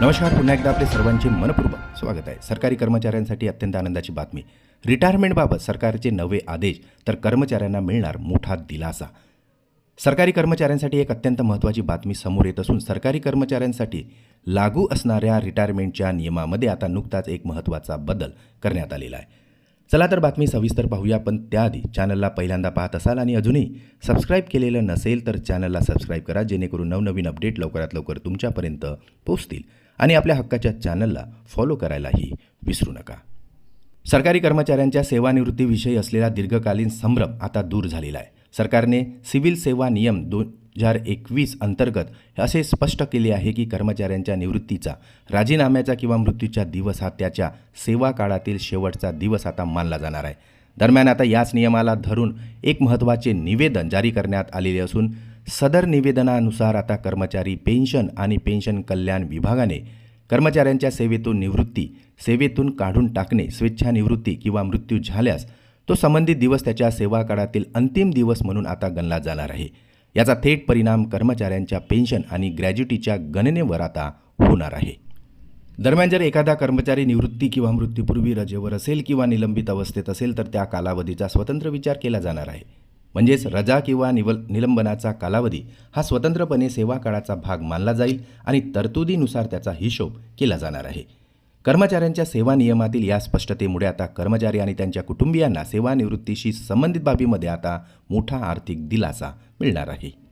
नमस्कार पुन्हा एकदा आपले सर्वांचे मनपूर्वक स्वागत आहे. सरकारी कर्मचाऱ्यांसाठी अत्यंत आनंदाची बातमी. रिटायरमेंटबाबत सरकारचे नवे आदेश तर कर्मचाऱ्यांना मिळणार मोठा दिलासा. सरकारी कर्मचाऱ्यांसाठी एक अत्यंत महत्त्वाची बातमी समोर येत असून सरकारी कर्मचाऱ्यांसाठी लागू असणाऱ्या रिटायरमेंटच्या नियमामध्ये आता नुकताच एक महत्त्वाचा बदल करण्यात आलेला आहे. चला तर बातमी सविस्तर पाहूया पण त्याआधी चॅनलला पहिल्यांदा पाहत असाल आणि अजूनही सबस्क्राईब केलेलं नसेल तर चॅनलला सबस्क्राईब करा जेणेकरून नवनवीन अपडेट लवकरात लवकर तुमच्यापर्यंत पोहोचतील. आणि आपल्या हक्काच्या चॅनलला फॉलो करायलाही विसरू नका. सरकारी कर्मचाऱ्यांच्या सेवानिवृत्तीविषयी असलेला दीर्घकालीन संभ्रम आता दूर झालेला आहे. सरकारने सिव्हिल सेवा नियम दोन हजार एकवीस अंतर्गत असे स्पष्ट केले आहे की कर्मचाऱ्यांच्या निवृत्तीचा राजीनाम्याचा किंवा मृत्यूचा दिवस हा त्याच्या सेवा काळातील शेवटचा दिवस आता मानला जाणार आहे. दरम्यान आता याच नियमाला धरून एक महत्त्वाचे निवेदन जारी करण्यात आलेले असून सदर निवेदनानुसार आता कर्मचारी पेन्शन आणि पेन्शन कल्याण विभागाने कर्मचाऱ्यांच्या सेवेतून निवृत्ती सेवेतून काढून टाकणे स्वेच्छानिवृत्ती किंवा मृत्यू झाल्यास तो संबंधित दिवस त्याच्या सेवा काळातील अंतिम दिवस म्हणून आता गणला जाणार आहे. याचा थेट परिणाम कर्मचाऱ्यांच्या पेन्शन आणि ग्रॅज्युटीच्या गणनेवर आता होणार आहे. दरम्यान जर एखादा कर्मचारी निवृत्ती किंवा मृत्यूपूर्वी रजेवर असेल किंवा निलंबित अवस्थेत असेल तर त्या कालावधीचा स्वतंत्र विचार केला जाणार आहे. म्हणजेच रजा किंवा निवल निलंबनाचा कालावधी हा स्वतंत्रपणे सेवा काळाचा भाग मानला जाईल आणि तरतुदीनुसार त्याचा हिशोब केला जाणार आहे. कर्मचाऱ्यांच्या सेवा नियमातील या स्पष्टतेमुळे आता कर्मचारी आणि त्यांच्या कुटुंबियांना सेवानिवृत्तीशी संबंधित बाबीमध्ये आता मोठा आर्थिक दिलासा मिळणार आहे.